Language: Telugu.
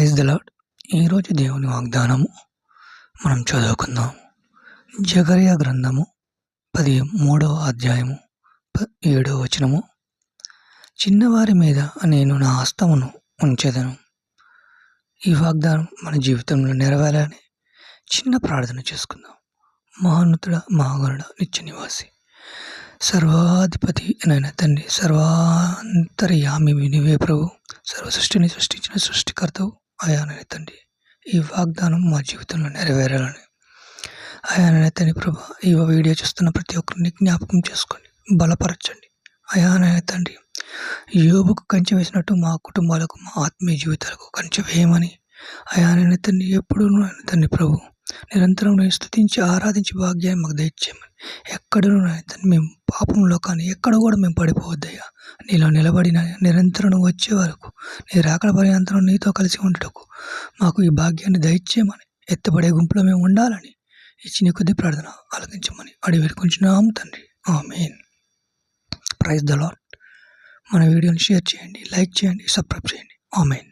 ప్రైజ్ ద లాడ్ ఈరోజు దేవుని వాగ్దానము మనం చదువుకుందాం. జగరియా గ్రంథము పది మూడవ అధ్యాయము ఏడవ వచనము. చిన్నవారి మీద నేను నా హస్తమును ఉంచేదను. ఈ వాగ్దానం మన జీవితంలో నెరవేరాలని చిన్న ప్రార్థన చేసుకుందాం. మహానుతుడ మహాగరుడ నిత్య నివాసి సర్వాధిపతి అయిన తండ్రి సర్వాంతర్యామి వినివే ప్రభు. సర్వ సృష్టిని సృష్టించిన సృష్టికర్తవు అయానని తండ్రి ఈ వాగ్దానం మా జీవితంలో నెరవేరాలని. అయానని తండ్రి ప్రభు ఈ వీడియో చూస్తున్న ప్రతి ఒక్కరిని జ్ఞాపకం చేసుకోండి బలపరచండి. అయానని తండ్రి యోబుకు కంచె వేసినట్టు మా కుటుంబాలకు మా ఆత్మీయ జీవితాలకు కంచె వేయమని అయానని తండ్రి ఎప్పుడూ తండ్రి ప్రభు. నిరంతరం నేను స్థుతించి ఆరాధించి భాగ్యాన్ని మాకు దయచేయమని. ఎక్కడనూ మేము పాపంలో కానీ ఎక్కడ కూడా మేము పడిపోవద్దయ్యా. నీలో నిలబడిన నిరంతరం నువ్వు వచ్చే వరకు నీ రాకడ పర్యంతరం నీతో కలిసి ఉండటకు మాకు ఈ భాగ్యాన్ని దయచేయమని. ఎత్తబడే గుంపులో మేము ఉండాలని ఇచ్చిన కొద్ది ప్రార్థన ఆలకించమని అడిగి వేడుకుంటున్నాము తండ్రి. ఆమెన్. ప్రైజ్ ద లాట్ మన వీడియోని షేర్ చేయండి లైక్ చేయండి సబ్స్క్రైబ్ చేయండి. ఆమెన్.